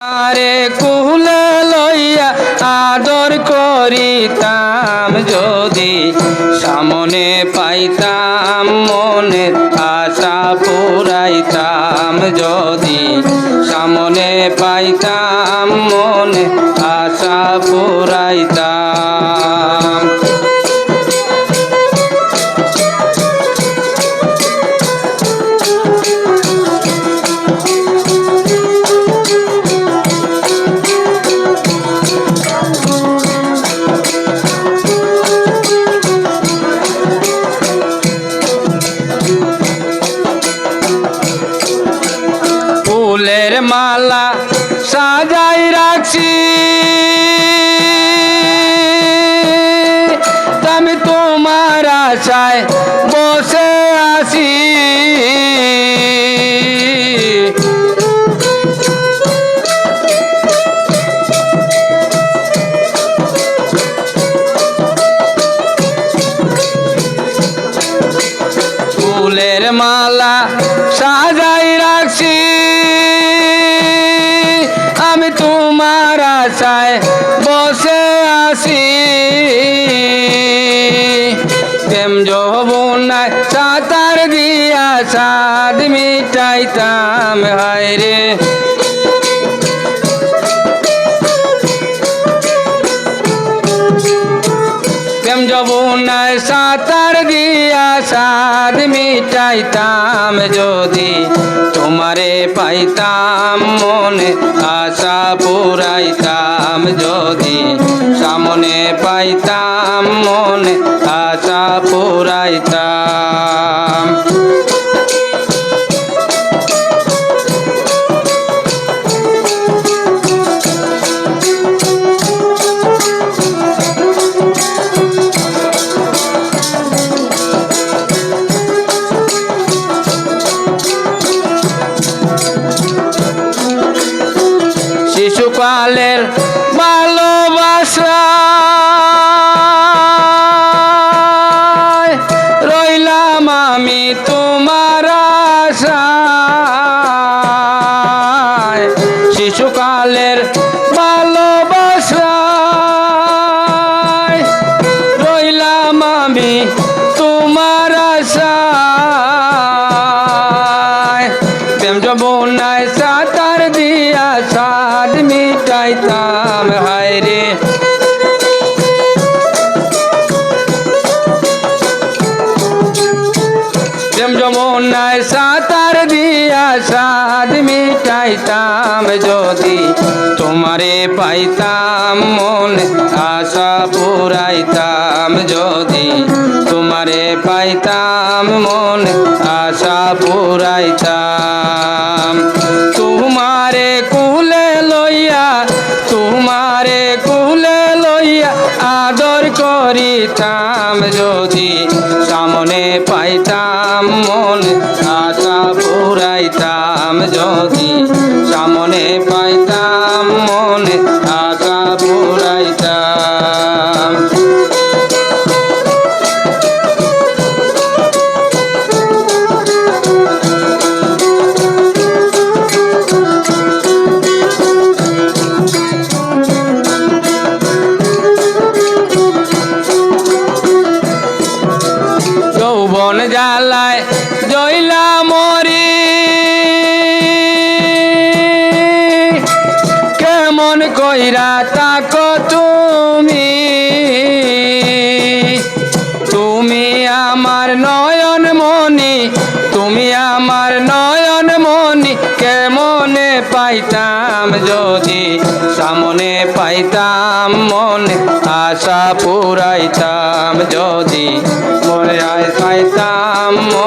আরে কুলে লইয়া আদর করিতাম যদি সামনে পাইতাম মনের আশা পুরাইতাম যদি সামনে পাইতাম মনে আশা পুরাইতাম মালা সাজাই রাখছি। আমি তোমার আশায় বসে আছি। ফুলের মালা সাঁতার দিয়া সাদ মিটাইতাম, হায় রে। প্রেম যবনায় সাঁতার দিয়া সাদ মিটাইতাম, যদি তোমারে পাইতাম মনে আশা পুরাইতাম, যদি সামনে পাইতাম মনে আশা পুরাইতাম শিশুকালের ভালোবাসা রইলাম আমি তোমার শিশুকালের ভালোবাসা রইলাম আমি তোমার আশায়। সাঁতার দিয়া সাদ মিটাইতাম যদি তোমারে পাইতাম মনে, আশা পুরাইতাম যদি তোমারে পাইতাম মনে, আশা পুরাইতাম। তোমারে কুলে লইয়া, তোমারে কুলে লইয়া আদর করিতাম যদি সামনে পাইতাম মনে কইরা তাকো তুমি। তুমি আমার নয়ন মনি তুমি আমার নয়ন মনি কেমনে পাইতাম যদি? সামনে পাইতাম মনে, আশা পুরাইতাম যদি। মনে আয় পাইতাম মনে।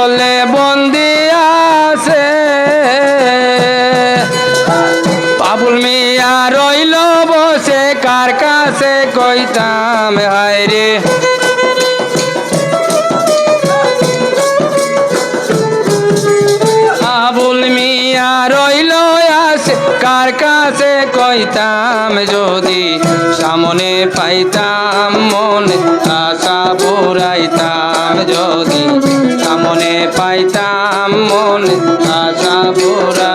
জলে বন্দি আছে। পাবুল মিয়া রইল বসে, কার কাছে কইতাম, হায় রে। কার কাছে কইতাম, যদি সামনে পাইতাম মনে, আশা পুরাইতাম, যদি পাইতাম মনে আশা পুরাইতাম